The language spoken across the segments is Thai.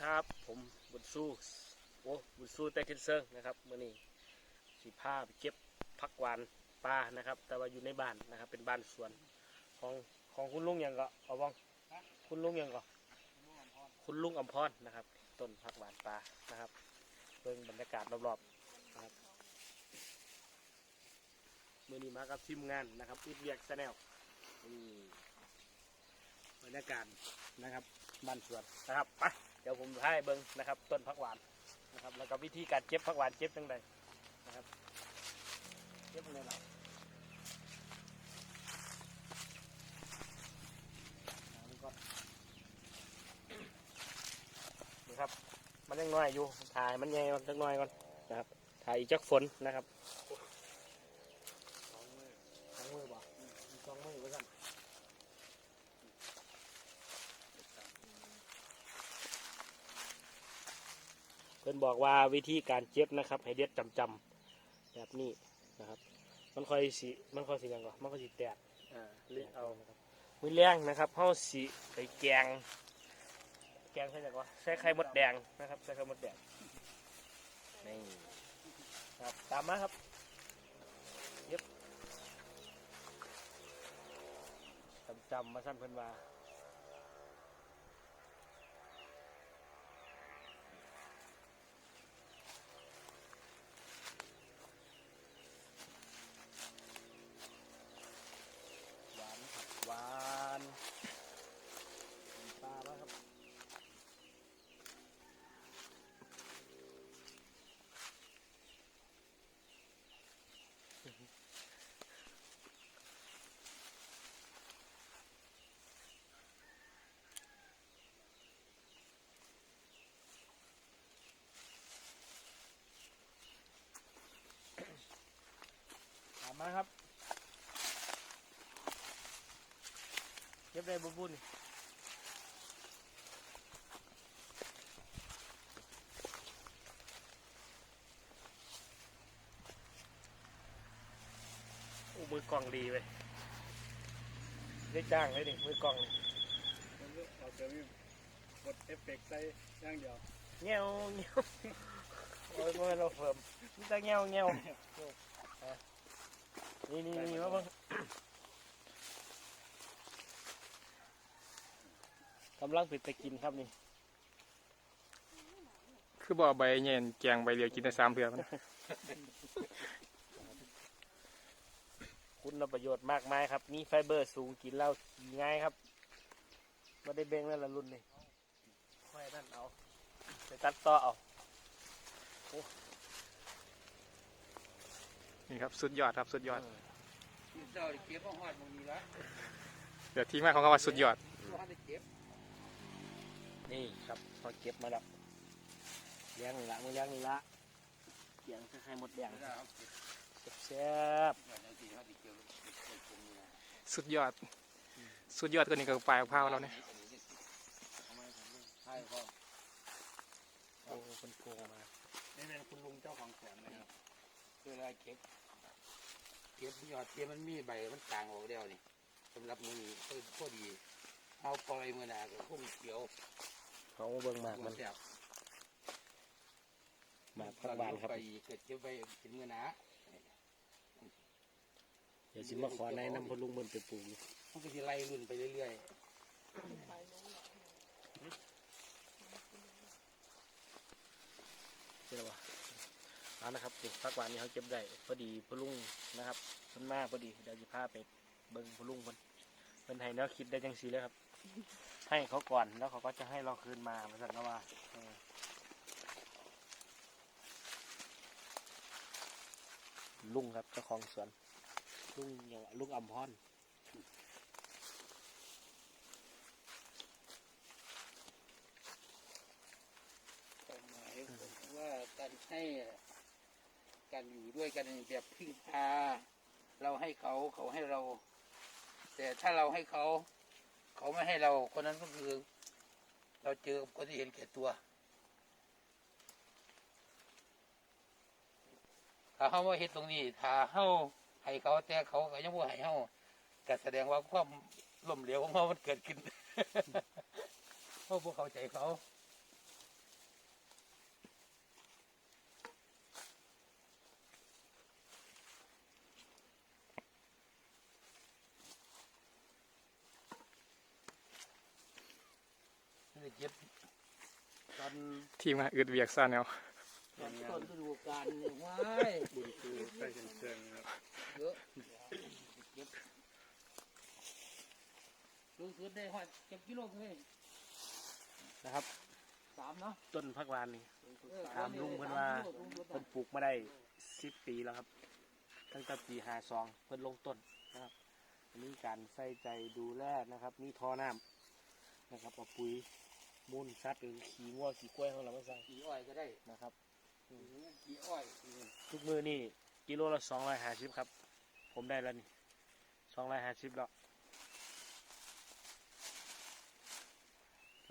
ครับ ผมบุญสู้โอ้บุญสู้แต่กินเซิงนะครับเมื่อนี้สีผ้าไปเก็บผักหวานปลานะครับ แต่ว่าอยู่ในบ้านนะครับ เป็นบ้านสวนของของคุณลุงยังก็เอาบ้องคุณลุงยังก็คุณลุงอมพรนะครับ ต้นผักหวานปลานะครับเบิ่งบรรยากาศรอบๆนะครับเมื่อนี้มากับทีมงานนะครับอุดเวียกแนลนี่บรรยากาศนะครับบ้านสวนนะครับไป เดี๋ยวผมให้เบิ้งนะครับต้นผักหวานนะครับ แล้วก็วิธีการเก็บผักหวานเก็บยังไงนะครับเก็บยังไงเราเอานี่ก่อนนี่ครับ มันยังน้อยอยู่ถ่ายมันใหญ่มันจักน้อยก่อนนะครับถ่ายอีกจักฝนนะครับสองมือสองมือบ่มีสองมือไว้กัน เพื่อนบอกว่าวิธีการเจ็บนะครับ ให้เด็ดจำจำๆแบบนี้นะครับ มันค่อยสีมันค่อยสียังก่อนมันค่อยสีแตกอ่าเลือกเอานะครับมือแรงนะครับเฮาสีไปแกง แกงใช่ไหมก่อนใส่ไข่มดแดงนะครับใส่ไข่มดแดงนี่ครับตามมาครับเย็บจำจำๆมาสั้นเพื่อนว่า หวานครับหวานปลาบ้างครับ ตา มมาครับเก็บได้บุบุญโอ้มือกล่องดีเว้ยได้จ้างเลยดิมือกล่องนี่เราจะมีกดเอฟเฟกต์ใส่อย่างเดียวเงี้ยวเงี้ยวโอ้ยมือเราเฟิร์มมันจะเงี้ยวเงี้ยวอะ นี่นี่นี่มาเบ้างกำลังปิดตะกินครับนี่ คือบ่เอาใบเย็นแกงใบเดียวกินได้สามเทื่อมันคุณประโยชน์มากมายครับ มีไฟเบอร์สูงกินแล้วขี่ง่ายครับไม่ได้เบ่งแล้วละรุ่นนี่ค่อยนั่นเอาไปตัดต่อเอา นี่ครับสุดยอดครับสุดยอดเจ้าเก็บมาหอดมึงมีละเดี๋ยวที่มาของคำว่าสุดยอดว่าได้เก็บนี่ครับพอเก็บมาแล้วเลี้ยงนี่ละมือเลี้ยงนี่ละเลี้ยงคล้ายๆหมดแดงแซ่บสุดยอด สุดยอดก็นี่ก็ปลายมะพร้าวเราเนี่ยใช่พ่อๆโอ้คนโกงมานี่เป็นคุณลุงเจ้าของสวนนะครับเวลาเก็บ เก็บยอดเก็บมันมีใบมันต่างออกแล้วนี่สำหรับมือนี้ก็พอดีเอาปล่อยมือหนาก็คงเขียวเขาเบิ่งหมากมัมันนแซ่บหมากพักบานครับไปเกิดเก็บไปเป็นมือหนาเดี๋ยวสิมาขอในน้ำพลุงบนไปปลูกอยู่มันก็จะไล่รุ่นไปเรื่อยใช่ไหมวะ เอานะครับนี่พักหวานนี่เขาเก็บได้พอดีพลุงนะครับมันมากพอดีเดี๋ยวจะพาไปเบิ่งพลุงคนเป็นให้แนวคิดได้จังสีเลยครับ ให้เขาก่อนแล้วเขาก็จะให้เราคืนมาเหมือนกันนว่าลุงครับเจ้าของสวน ลุงอย่างลุงอัมพรความหมายว่าการให้ การอยู่ด้วยกันแบบพึ่งพา เราให้เขาเขาให้เรา แต่ถ้าเราให้เขา เขาไม่ให้เราคนนั้นก็คือ เราเจอคนที่เห็นแก่ตัวถ้าเขามาเห็นตรงนี้ถ้าเขาให้เขาแต่เขาก็ยังบ่ให้เขาก็แสดงว่าความล้มเหลวของเขามันเกิดขึ้นเพราะพวกเขาใจเขา ได้เก็บตอน ทีมงานอึดเวียกซ่าแนวตอนต้นฤดูกาลเนี่ยว้ายบุญคือใส่กันเครื่องนะครับเยอะเก็บลุงสุดได้หอดเก็บกิโลเลยนะครับสามเนาะต้นพักหวานนี่เออถามลุงเพิ่นว่าสมกิโลลุงสุดเพิ่น่ะนปลูกมาได้สิบปีแล้วครับ ตั้งแต่ปีห้าสองเพิ่นลงต้นนะครับอันนี้การใส่ใจดูแลนะครับ มีท่อน้ำนะครับเอาปุ๋ย มูลสัตว์หรือขี้งัวขี้กล้วยของเรามาใส่กี่อ้อยก็ได้นะครับกี่อ้อยทุกมือนี่กิโลละสองร้อยห้าสิบครับ ผมได้แล้วนี่สองร้อยห้าสิบแล้ว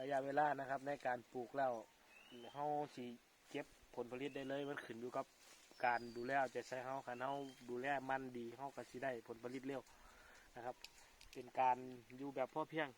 ระยะเวลานะครับในการปลูกแล้วเฮาสิเก็บผลผลิตได้เลยมันขึ้นอยู่กับการดูแลเอาใจใส่เฮาคันเฮาดูแลมันดีเฮาก็สิได้ผลผลิตเร็วนะครับ เป็นการอยู่แบบพ่อเพียง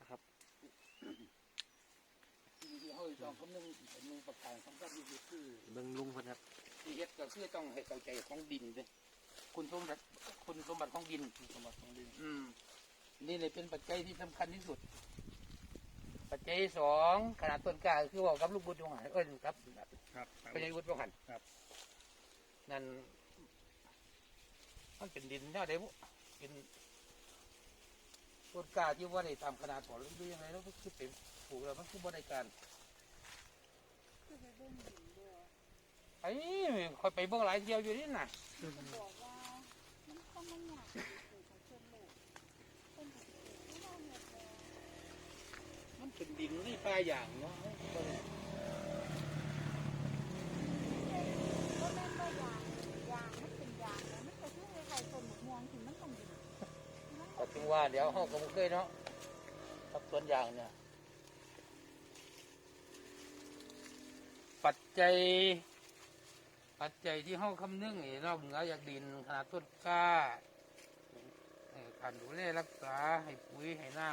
นะครับที่ที่ เขาสองคนหนึงเป็นหนึ่งประการสำคัญที่สุดคือเบิ่งลุงเพิ่นครับที่เฮ็ดก็คือต้องให้เข้าใจของดินด้วยคุณสมบัติคุณสมบัติของดิน สมบัติของดินอืม นี่เลยเป็นปัจจัยที่สำคัญที่สุด ปัจจัยที่สองขนาดต้นกล้าคือว่ากับลูกบุญดวงหันเอ้ยครับครับปัจจัยบุญดวงหันครับ นั่นมันเป็นดินแนวใดบุเป็น ต้นกล้าที่ว่าได้ตามขนาดของหรือยังไงแล้วก็คือเป็นปลูกแล้วมันคือบ่ได้การไอ้คอยไปเบิ่งหลายเที่ยวอยู่นี่น่ะบอกว่ามันก็ไม่อยากมันเป็นดินนี่ปลาอย่างเนาะ ถึงว่าเดี๋ยวห้องก็บ่เคยเนาะกับสวนยางเนี่ย ปัจจัย ปัจจัยที่ห้องคำนึงนี่นอกเหนือจากดินขนาดต้นกล้าการดูแลรักษาให้ปุ๋ยให้น้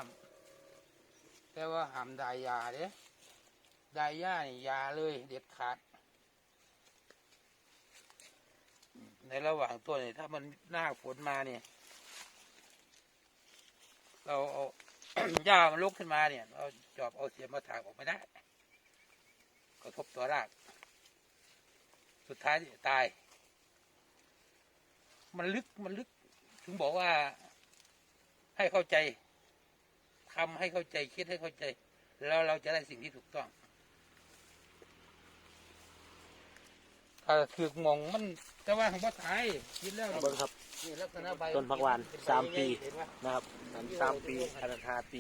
ำแต่ว่าหามดายยาเด้ดายยานี่ยาเลยเด็ดขาด ในระหว่างต้นนี่ถ้ามันหน้าฝนมาเนี่ย เราเอาหญ้ามันลุกขึ้นมาเนี่ยเราจอบเอาเสียมมาถางออกไม่ได้กระทบตัวราก สุดท้ายตาย มันลึกมันลึก ถึงบอกว่าให้เข้าใจทำให้เข้าใจคิดให้เข้าใจ แล้วเราจะได้สิ่งที่ถูกต้องถ้าถือมองมันแต่ว่าของพ่อตายคิดแล้วเบิ่งครับ นี่ลักษณะใบต้นผักหวานเป็ใบสามปีเห็นปะนะครับอันสามปีอันนั้นห้าปี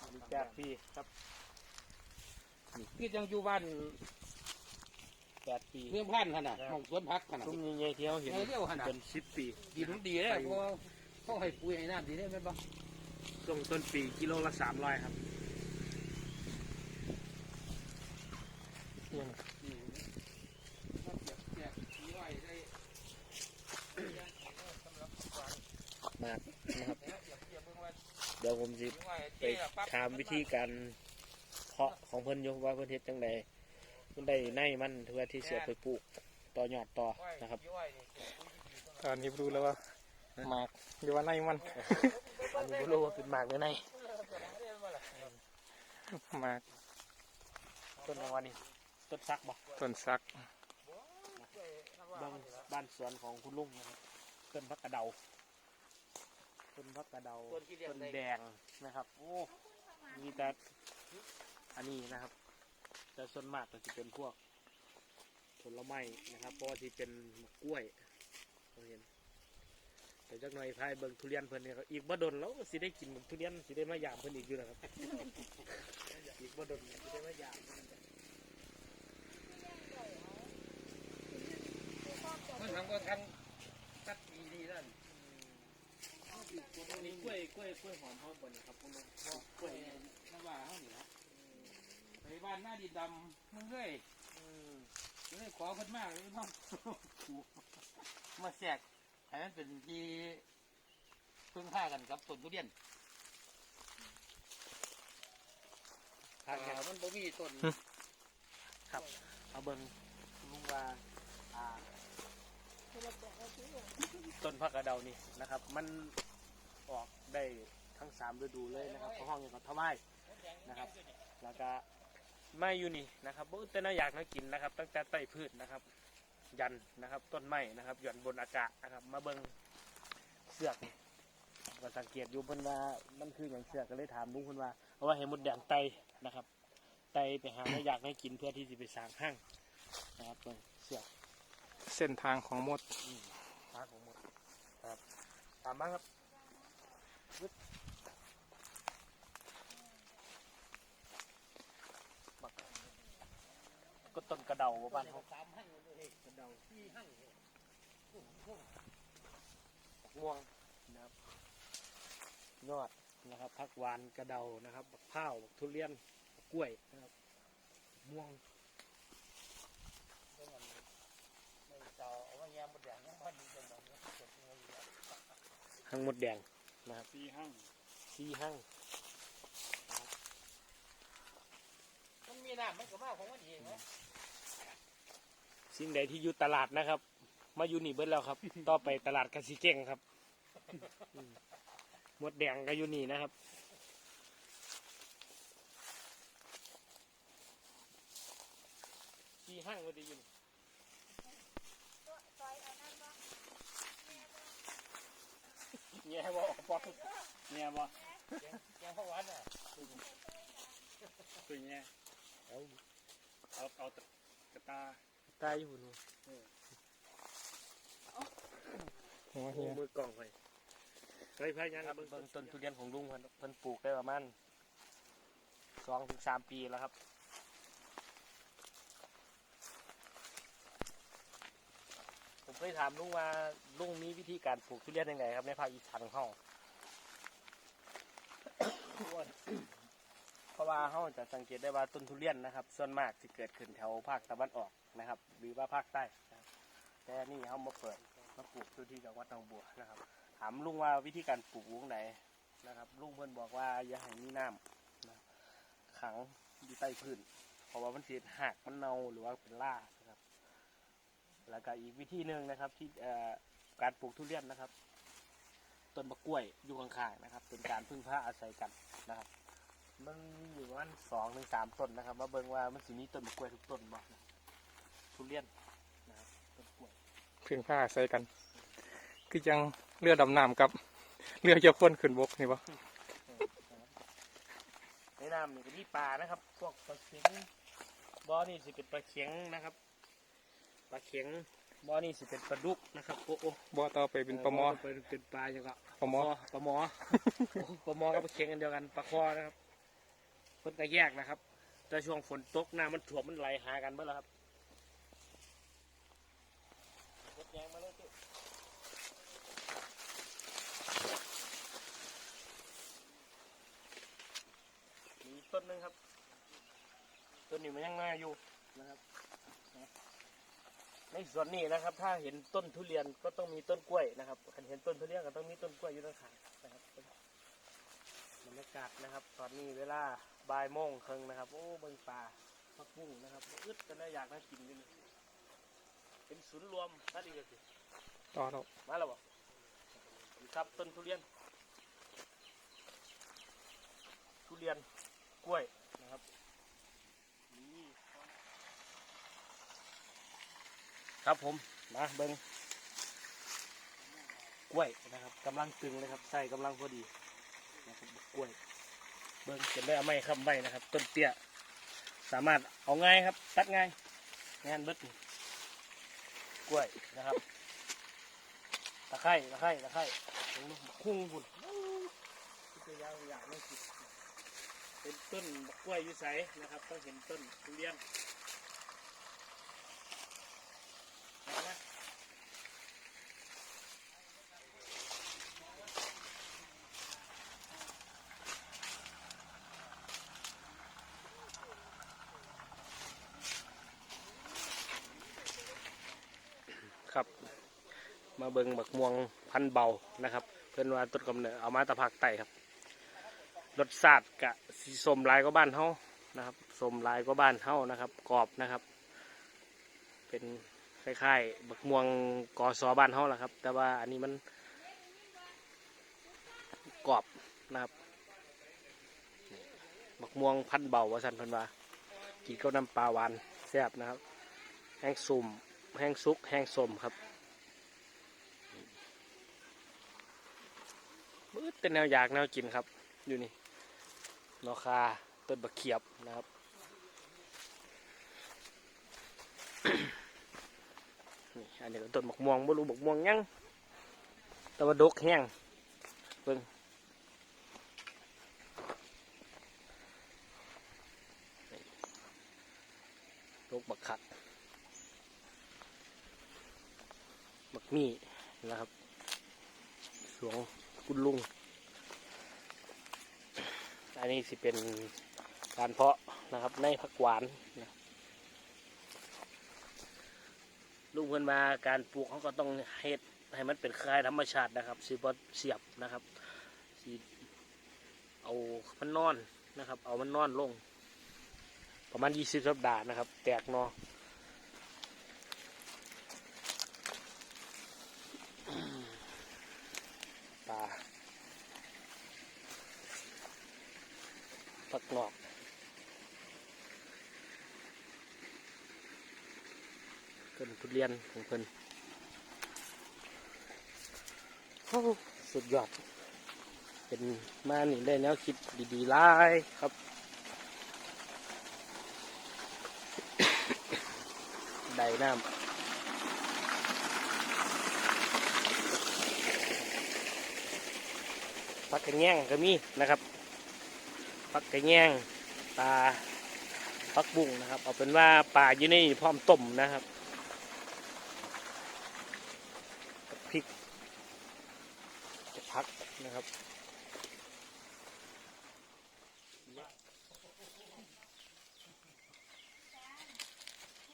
อันนี้แปดปีครับคือยังอยู่บ้านแปดปีเพื่อนพันขนาดของสวนพักขนาดซุ้มใหญ่ๆที่เขาเห็นใหญ่เร็วขนาดเป็นสิบปีดินมันดีเลยเพราะว่าเขาให้ปุ๋ยให้น้ำดีได้ไหมบ้างช่วงต้นปีกิโลละสามร้อยครับ มากนะครับ เดี๋ยวผมสิไปถามวิธีการเพาะของเพิ่นอยว่าเพิ่นเฮ็ดจังไดเพิ่นได้ในมันเพื่อที่เสียไปปลูกต่อยอดต่อนะครับ ตอนนี้รู้แล้วว่าหมากหรือว่าในมันอันนี้บ่รู้ว่าเป็นหมากหรือในหมากต้นอะไรนี่ต้นซักบ่ต้นซักเบิ่งบ้านสวนของคุณลุงนะครับต้นพักกระเดา ต้นพักกระเดาต้นแดงนะครับ โอ้มีแต่อันนี้นะครับ แต่ส่วนมากก็จะเป็นพวกผลไม้นะครับเพราะว่าที่เป็นกล้วยเราเห็นแต่จักหน่อยพายเบิ่งทุเรียนเพิ่นเนี่ยก็อีกบ่ดนแล้วก็สิได้กินทุเรียนสิได้มายามเพิ่นอีกอยู่นะครับอีกบ่ดนสิได้มายามมันทำก็ทันตัดดีดีนั่น อันนี้กล้วยกล้วยกล้วยหอมเฮาบ่นี่ครับคุณลุงกล้วยน้ำว่าเขานี่นะไปบ้านหน้าดินดำมึงเลยอืมเลยขอคนมากเลยพ่อมาแสกให้มันเป็นที่พึ่งผ้ากันกับต้นทุเรียนทางแถวมันบ่มีต้นครับ เอาเบิ่งคุณลุงว่าอ่าต้นผักกระเดานี่นะครับ มัน ออกได้ทั้งสามฤดูเลยนะครับเพราะห้องยังก็ทำไมนะครับ แล้วก็ไม่อยู่นี่นะครับบ่แต่น่าอยากน่ากินนะครับ ตั้งแต่ใต้พืชนะครับ ยันนะครับต้นไม้นะครับหย่อนบนอากาศนะครับ มาเบิ่งเสือกนี่ก็สังเกตอยู่เพิ่นว่ามันคืออย่างเสือกก็เลยถามลุงเพิ่นว่าเพราะว่าเห็นมดแดงไตนะครับ ไตไปหาน่าอยากน่ากินเพื่อที่จะไปสร้างห้างนะครับเบิ่งเสือกเส้นทางของมดทางของหมดครับตามมาครับปึ๊บบั กก็ต้นกระเดาบ้านเขาสามหั่งเลยกระเดาที่หั่งเลยม่วงนะครับยอดนะครับพักหวานกระเดานะครับบักข้าวบักทุเรียนบักกล้วยนะครับม่วงไม่เจ้าเอาไว้แยมบดแดงยังพันจังหวะนี้เกิดเงินอยู่แล้วห้างมดแดง นะครับสี่ห้างซีห้างมันมีน้ำมันก็มาของมันเองนะสิ่งใดที่อยู่ตลาดนะครับ มาอยู่นี่เบิดแล้วครับ ต่อไปตลาดกสิเก่งครับอืมมดแดงก็อยู่นี่นะครับซีห้างก็ดีอยู่นี่ ซอยเอานั่นบ่ แง่บ่ปอกแง่ยบ่แกงข้าวหวานอะตัวเนี้ยเอาเอาเอาตะกระตาตาอยู่นู่นหัวโอ้เฮียมือกล่องไปเฮ้ยพายยังเบิ่งต้นทุเรียนของลุงเพิ่นปลูกได้ประมาณสองถึงสามปีแล้วครับ ผม เคยถามลุงว่าลุงมีวิธีการปลูกทุเรียนยังไงครับในภาคอีสานของเฮาเพราะว่าเฮาจะสังเกตได้ว่าต้นทุเรียนนะครับ ส่วนมากจะเกิดขึ้นแถวภาคตะวันออกนะครับ หรือว่าภาคใต้นะครับแต่นี่เฮามาเปิดมาปลูกที่จังหวัดหนองบัวนะครับ ถามลุงว่าวิธีการปลูกวงไหนนะครับลุงเพิ่อนบอกว่าอย่าให้มีน้ำนะขังอยู่ใต้พื้นเพราะว่ามันเสียหักมันเน่าหรือว่าเป็นล่า แล้วก็อีกวิธีหนึ่งนะครับที่เอ่อการปลูกทุเรียนนะครับ ต้นมะกล้วยอยู่ข้างๆนะครับ เป็นการพึ่งพาอาศัยกันนะครับ มันมีอยู่ประมาณสองถึงสามต้นนะครับมาเบิ่งว่ามันสิมีต้นมะกล้วยทุกต้นบ่นะทุเรียนนะครับต้นกล้วยพึ่งผ้าใส่กัน คือจังเรือดำน้ำกับเรือจะพ่นขึ้นบกนี่ปะในน้ำนี่ก็มีปลานะครับ พวกปลาเข็งบ่อนี่สิเป็นปลาเข็งนะครับ ปลาเข็งบ่อนี่สิเป็นปลาดุกนะครับโอ้โอ้บ่ต่อไปเป็นปลาหมอ เป็นเป็นปลาอย่างก็ปลาหมอ ปลาหมอโอ้ปลาหมอกับปลาเข็งกันเดียวกันปลาคอนะครับเพิ่นก็แยกนะครับ แต่ช่วงฝนตกน้ำมันถ่วมมันไหลหากันเบ้แล้วครับรถแยงมาเลยสิมีอีกต้นหนึงครับ ต้นนี้มันยังน่าอยู่นะครับนะ ในส่วนนี้นะครับ ถ้าเห็นต้นทุเรียนก็ต้องมีต้นกล้วยนะครับถ้าเห็นต้นทุเรียนก็ต้องมีต้นกล้วยอยู่ด้านข้างนะครับบรรยากาศนะครับ ตอนนี้เวลาบ่ายโมงครึ่งนะครับ โอ้เบิ่งป่าพักบุ้งนะครับอึดกันได้อยากน่ากินด้วยนี่เป็นศูนย์รวมสัตว์อีกแล้วสิต่อแล้วมาแล้วบ่นี่ครับต้นทุเรียน ทุเรียนกล้วยนะครับนี่ ครับผมมาเบิ้งกล้วยนะครับกำลังตึงเลยครับใส่กำลังพอดีนะครับกล้วย เบิ้งจะได้เอาไม้ค้ำไว้นะครับ ต้นเตี้ยสามารถเอาง่ายครับ ตัดง่ายงานเบิดกล้วยนะครับตะไคร้ตะไคร้ตะไคร้คุ้งพุ่นยาวอย่างไม่ผิดเป็นต้นกล้วยยุไสนะครับต้องเห็นต้นทุเรียนเอาละครับ มา เบิงบักม่วงพันเบานะครับ เพื่อนว่าต้นกำเนิดเอามาตะภาคใต้ครับรสชาติกะสีสมลายก็บ้านเฮานะครับสมลายก็บ้านเฮานะครับ กรอบนะครับ เป็นคล้ายๆบักม่วงกอซอบ้านเฮาแหละครับ แต่ว่าอันนี้มันกรอบนะครับบักม่วงพันเบาว่าสันเพันว่ากินกับน้ำปลาหวานแซ่บนะครับ แห้งสุ่มแห้งซุก แห้งสมครับ มืดเป็นแนวอยากแนวกินครับ อยู่นี่นอคาต้นบักเขียบนะครับนี่อันนี้ก็ต้นบักม่วงบ่รู้บักม่วงยังแต่ว่าดกแห้งเบิ่งดกบักขัดบักมี่นะครับสวง กุนลุง อันนี้สิเป็นการเพาะนะครับในผักหวานนะลูกเพิ่นมาการปลูกเขาก็ต้องเฮ็ดให้มันเป็นคลายธรรมชาตินะครับสิบ่เสียบนะครับสิเอามันนอนนะครับ เอามันนอนลง ประมาณ20สัปดาห์นะครับ แตกหนอ ปลาผักงอกเพิ่นทุเรียนของเพิ่นโอ้สุดยอด เป็นมานี่ได้แนวคิดดีๆหลายครับได้น้ำ ผักกระแยงก็มีนะครับปักกระแยงปลาปักบุ้งนะครับ เอาเป็นว่าปลาอยู่ในนี่พร้อมต้มนะครับพริกจะพักนะครับ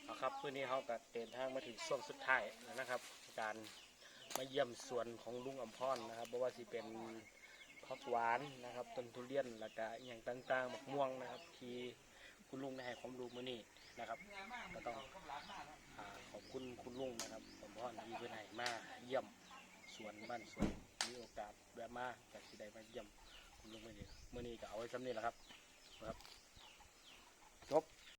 เอาครับเพื่อนี้เขาก็เดินทางมาถึงช่วงสุดท้ายแล้วนะครับ การมาเยี่ยมสวนของลุงอมพรนะครับเพราะว่าสิเป็น ผักหวานนะครับต้นทุเรียนแล้วก็อย่างต่างๆหมกม่วงนะครับ ที่คุณลุงได้ให้ความรู้มื่อนี้นะครับก็ต้องอาขอบคุณคุณลุงนะครับผมพ่อที่เพื่อนให้มาเยี่ยมสวนบ้านสวนมีโอกาสแวะมาจากที่ใดมาเยี่ยมคุณลุงมื่อนี้มื่อนี้ก็เอาไว้ซ้ำนี่แหละครับนะครับจบ